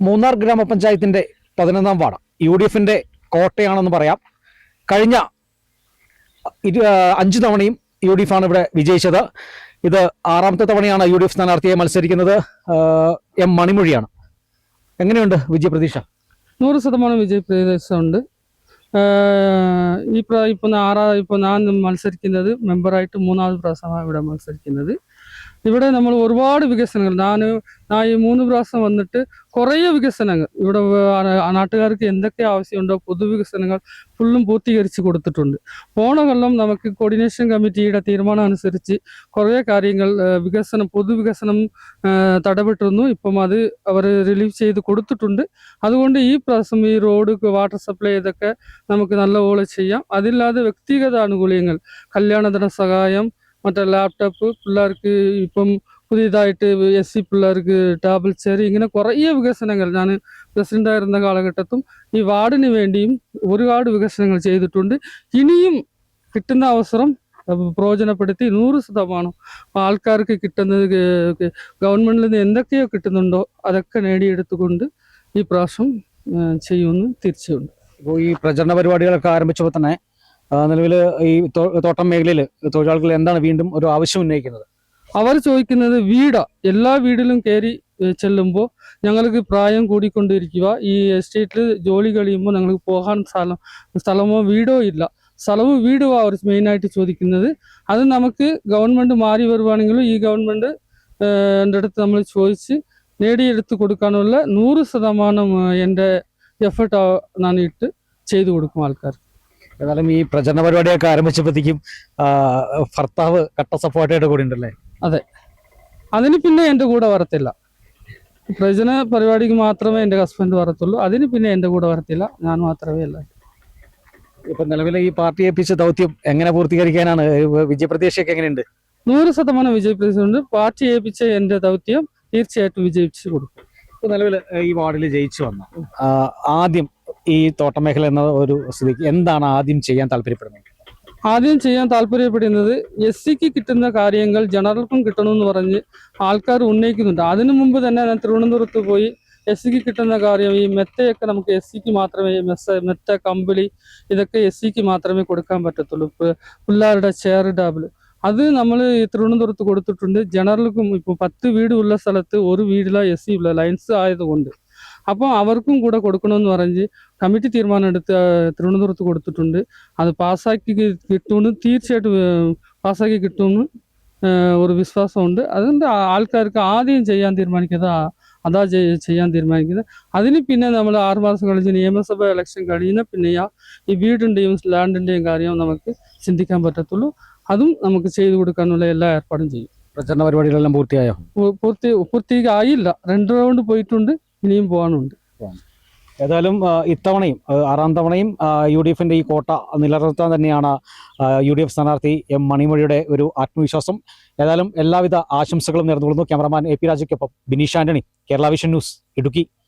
മൂന്നാർ ഗ്രാമപഞ്ചായത്തിന്റെ പതിനൊന്നാം ward. U D എഫിന്റെ കോട്ടയാണെന്ന് പറയാം. കഴിഞ്ഞ ഇരു- തവണയും യു ഡി എഫ് ആണ് ഇവിടെ വിജയിച്ചത്. ഇത് ആറാമത്തെ തവണയാണ് യു ഡി എഫ് സ്ഥാനാർത്ഥിയെ മത്സരിക്കുന്നത് എം മണിമൊഴിയാണ്. എങ്ങനെയുണ്ട് വിജയപ്രതീക്ഷ നൂറ് ശതമാനം വിജയപ്രതീക്ഷ ഉണ്ട് ഈ പ്രാ ഇപ്പോൾ ആറാ ഇപ്പോൾ ഞാൻ മത്സരിക്കുന്നത് മെമ്പറായിട്ട് മൂന്നാമത് പ്രാവശ്യമാണ് ഇവിടെ മത്സരിക്കുന്നത്. ഇവിടെ നമ്മൾ ഒരുപാട് വികസനങ്ങൾ. ഞാൻ ഞാൻ ഈ മൂന്ന് പ്രാവശ്യം വന്നിട്ട് കുറേ വികസനങ്ങൾ. ഇവിടെ നാട്ടുകാർക്ക് എന്തൊക്കെ ആവശ്യമുണ്ടോ പൊതുവികസനങ്ങൾ ഫുള്ളും പൂർത്തീകരിച്ച് കൊടുത്തിട്ടുണ്ട്. പോണ കൊല്ലം നമുക്ക് കോർഡിനേഷൻ കമ്മിറ്റിയുടെ തീരുമാനം അനുസരിച്ച് കുറേ കാര്യങ്ങൾ വികസനം പൊതുവികസനം തടപെട്ടിരുന്നു. ഇപ്പം അത് അവർ റിലീവ് ചെയ്ത് കൊടുത്തിട്ടുണ്ട്. അതുകൊണ്ട് ഈ പ്രാവശ്യം ഈ റോഡ് വാട്ടർ സപ്ലൈ ഇതൊക്കെ നമുക്ക് നല്ലപോലെ ചെയ്യാം. അതില്ലാതെ വ്യക്തിഗത ആനുകൂല്യങ്ങൾ കല്യാണധന സഹായം മറ്റേ ലാപ്ടോപ്പ് പിള്ളേർക്ക് ഇപ്പം പുതിയതായിട്ട് എസ് സി പിള്ളേർക്ക് ടാബിൾ ചെയർ ഇങ്ങനെ കുറേ വികസനങ്ങൾ ഞാൻ പ്രസിഡന്റായിരുന്ന കാലഘട്ടത്തും ഈ വാർഡിന് വേണ്ടിയും ഒരുപാട് വികസനങ്ങൾ ചെയ്തിട്ടുണ്ട്. ഇനിയും കിട്ടുന്ന അവസരം പ്രയോജനപ്പെടുത്തി നൂറ് ശതമാനം ആൾക്കാർക്ക് കിട്ടുന്നത് ഗവൺമെന്റിൽ നിന്ന് എന്തൊക്കെയോ കിട്ടുന്നുണ്ടോ അതൊക്കെ നേടിയെടുത്തുകൊണ്ട് ഈ പ്രാവശ്യം ചെയ്യുമെന്ന് തിരിച്ചുണ്ട്. ഇപ്പോൾ ഈ പ്രചരണ പരിപാടികളൊക്കെ ആരംഭിച്ചപ്പോൾ തന്നെ നിലവിൽ ഈ തോട്ടം മേഖലയിൽ തൊഴിലാളികൾ എന്താണ് വീണ്ടും ഒരു ആവശ്യം ഉന്നയിക്കുന്നത്? അവർ ചോദിക്കുന്നത് വീടാ. എല്ലാ വീടിലും കയറി ചെല്ലുമ്പോൾ ഞങ്ങൾക്ക് പ്രായം കൂടിക്കൊണ്ടിരിക്കുക. ഈ എസ്റ്റേറ്റിൽ ജോലി കഴിയുമ്പോൾ ഞങ്ങൾക്ക് പോകാൻ സ്ഥലം സ്ഥലമോ വീടോ ഇല്ല. സ്ഥലവും വീടും അവർ മെയിനായിട്ട് ചോദിക്കുന്നത്. അത് നമുക്ക് ഗവൺമെന്റ് മാറി വരുവാണെങ്കിലും ഈ ഗവൺമെന്റ് എന്റെ അടുത്ത് നമ്മൾ ചോദിച്ച് നേടിയെടുത്ത് കൊടുക്കാനുള്ള നൂറ് ശതമാനം എന്റെ എഫേർട്ട് ഞാൻ ഇട്ട് ചെയ്തു കൊടുക്കും ആൾക്കാർ ഏതായാലും ഈ പ്രചരണ പരിപാടിയൊക്കെ ആരംഭിച്ചപ്പോഴത്തേക്കും ഭർത്താവ് കട്ട സപ്പോർട്ടായിട്ട് കൂടി ഉണ്ടല്ലേ അതിന് പിന്നെ എന്റെ കൂടെ വരത്തില്ല. പ്രചരണ പരിപാടിക്ക് മാത്രമേ എന്റെ ഹസ്ബൻഡ് വരത്തുള്ളൂ. അതിന് പിന്നെ എന്റെ കൂടെ വരത്തില്ല. ഞാൻ മാത്രമേ അല്ല ഇപ്പൊ നിലവിലെ ഈ പാർട്ടി ഏൽപ്പിച്ച ദൗത്യം എങ്ങനെ പൂർത്തീകരിക്കാനാണ്? വിജയപ്രതീക്ഷയൊക്കെ എങ്ങനെയുണ്ട്? നൂറ് ശതമാനം വിജയപ്രതീക്ഷയുണ്ട്. പാർട്ടി ഏൽപ്പിച്ച എന്റെ ദൗത്യം തീർച്ചയായിട്ടും വിജയിപ്പിച്ചു കൊടുക്കും. നിലവിൽ ഈ വാർഡിൽ ജയിച്ചു വന്ന ആദ്യം ഈ തോട്ടമേഖല എന്ന ഒരു സ്ഥിതിക്ക് എന്താണ് ആദ്യം ചെയ്യാൻ താല്പര്യപ്പെടുന്നത്? ആദ്യം ചെയ്യാൻ താല്പര്യപ്പെടുന്നത് എസ് സിക്ക് കിട്ടുന്ന കാര്യങ്ങൾ ജനറൽക്കും കിട്ടണമെന്ന് പറഞ്ഞ് ആൾക്കാർ ഉന്നയിക്കുന്നുണ്ട്. അതിനു മുമ്പ് തന്നെ ഞാൻ തിരുവനന്തപുരത്ത് പോയി എസ് സിക്ക് കിട്ടുന്ന കാര്യം ഈ മെത്തയൊക്കെ നമുക്ക് എസ് സിക്ക് മാത്രമേ മെസ്സ മെത്ത കമ്പിളി ഇതൊക്കെ എസ് സിക്ക് മാത്രമേ കൊടുക്കാൻ പറ്റത്തുള്ളൂ. പിള്ളേരുടെ ചെയർ ടേബിൾ അത് നമ്മൾ തിരുവനന്തപുരത്ത് കൊടുത്തിട്ടുണ്ട്. ജനറൽക്കും ഇപ്പോൾ പത്ത് വീട് ഉള്ള സ്ഥലത്ത് ഒരു വീടിലാണ് എസ് സി ഉള്ള ലൈൻസ് ആയതുകൊണ്ട്. അപ്പോൾ അവർക്കും കൂടെ കൊടുക്കണമെന്ന് പറഞ്ഞ് കമ്മിറ്റി തീരുമാനം എടുത്ത് തിരുവനന്തപുരത്ത് കൊടുത്തിട്ടുണ്ട്. അത് പാസ്സാക്കി കിട്ടുമെന്ന് തീർച്ചയായിട്ടും പാസ്സാക്കി കിട്ടുമെന്ന് ഒരു വിശ്വാസമുണ്ട്. അതുകൊണ്ട് ആൾക്കാർക്ക് ആദ്യം ചെയ്യാൻ തീരുമാനിക്കുന്നത് അതാ ചെയ്യാൻ തീരുമാനിക്കുന്നത്. അതിന് പിന്നെ നമ്മൾ ആറുമാസം കഴിഞ്ഞ് നിയമസഭ ഇലക്ഷൻ കഴിയുന്ന പിന്നെയാ ഈ വീടിന്റെയും ലാൻഡിന്റെയും കാര്യം നമുക്ക് ചിന്തിക്കാൻ പറ്റത്തുള്ളൂ. അതും നമുക്ക് ചെയ്തു കൊടുക്കാനുള്ള എല്ലാ ഏർപ്പാടും ചെയ്യും. പ്രചരണ പരിപാടികളെല്ലാം പൂർത്തിയായോ? പൂർത്തി പൂർത്തിയായില്ല. രണ്ട് റൗണ്ട് പോയിട്ടുണ്ട്. ഇനിയും പോകാനുണ്ട്. ഏതായാലും ഇത്തവണയും ആറാം തവണയും യു ഡി എഫിന്റെ ഈ കോട്ട നിലനിർത്താൻ തന്നെയാണ് യു ഡി എഫ് സ്ഥാനാർത്ഥി എം മണിമൊഴിയുടെ ഒരു ആത്മവിശ്വാസം. ഏതായാലും എല്ലാവിധ ആശംസകളും നേർന്നുകൊള്ളുന്നു. ക്യാമറമാൻ എ പി രാജയ്ക്കൊപ്പം Bineesh Antony. Kerala vision news Idukki.